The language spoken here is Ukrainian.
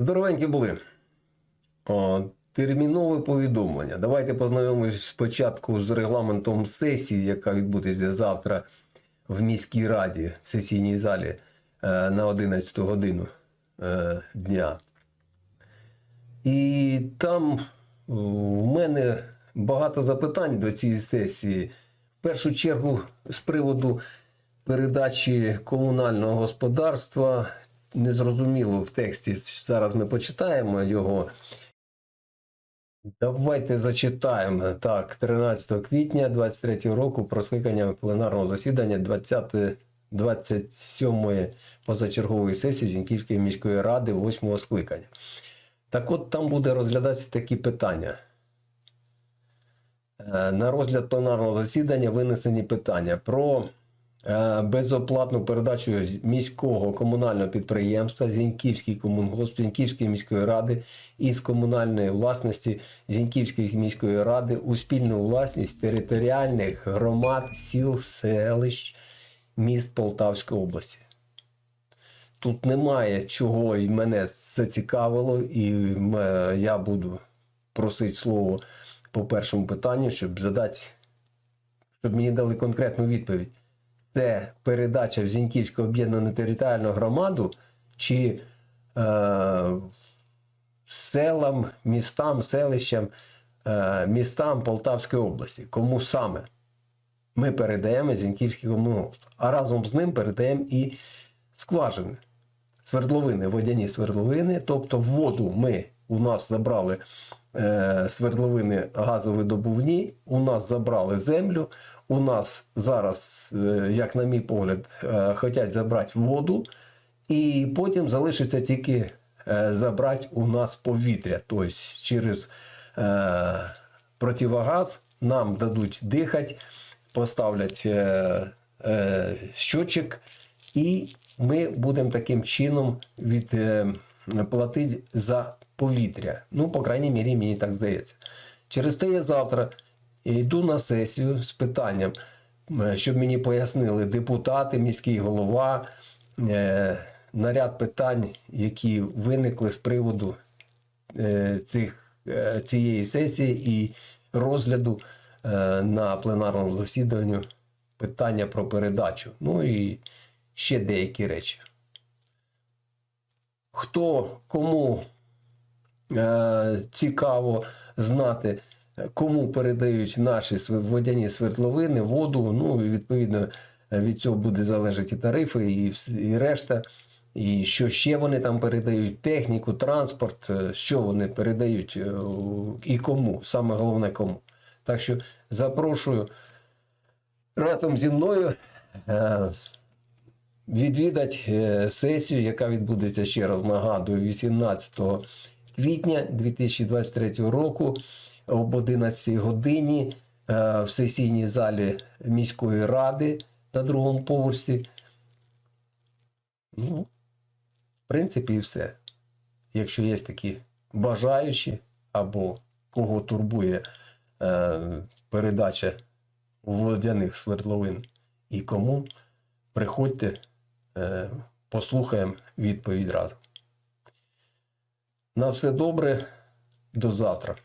Здоровенькі були. О, термінове повідомлення. Давайте познайомимось спочатку з регламентом сесії, яка відбудеться завтра в міській раді в сесійній залі е, на 11 годину е, дня. І там е, в мене багато запитань до цієї сесії. В першу чергу з приводу передачі комунального господарства. Незрозуміло в тексті. Зараз ми почитаємо його. Давайте зачитаємо. Так, 13 квітня 23 року про скликання пленарного засідання 20 27 позачергової сесії Зіньківської міської ради 8 скликання. Так от там буде розглядатися такі питання. Е, На розгляд пленарного засідання винесені питання про безоплатну передачу міського комунального підприємства Зіньківський комунгосп Зіньківської міської ради із комунальної власності Зіньківської міської ради у спільну власність територіальних громад, сіл, селищ, міст Полтавської області. Тут немає чого і мене зацікавило, і я буду просити слово по першому питанню, щоб задати, щоб мені дали конкретну відповідь. Це передача в Зіньківську об'єднану територіальну громаду чи е, селам, містам, селищам, е, містам Полтавської області. Кому саме? Ми передаємо Зіньківський комунгосп. А разом з ним передаємо і скважини, свердловини, водяні свердловини. Тобто воду ми у нас забрали е, свердловини газовидобувні, у нас забрали землю. У нас зараз, е, як на мій погляд, е, хочуть забрати воду, і потім залишиться тільки е, забрати у нас повітря. Тобто через противогаз нам дадуть дихати, поставлять е, і ми будемо таким чином від, е, платити за повітря. Ну, по крайній мірі, мені так здається. Через те я завтра йду на сесію з питанням, е, щоб мені пояснили депутати, міський голова, е, наряд питань, які виникли з приводу е, цих, цієї сесії і розгляду на пленарному засіданні питання про передачу. Ну і ще деякі речі. Хто кому е, цікаво знати, кому передають наші водяні свердловини, воду. Ну, і відповідно е, від цього буде залежати і тарифи, і, і решта. І що ще вони там передають, техніку, транспорт, е, що вони передають е, і кому, саме головне кому. Так що запрошую разом зі мною відвідати сесію, яка відбудеться ще раз нагадую, 18 квітня 2023 року об 11 годині е, в сесійній залі міської ради на другому поверсі. Ну, в принципі, і все. Якщо є такі бажаючі або кого турбує е, передача водяних свердловин і кому, приходьте, е, послухаємо відповідь разом. На все добре, до завтра.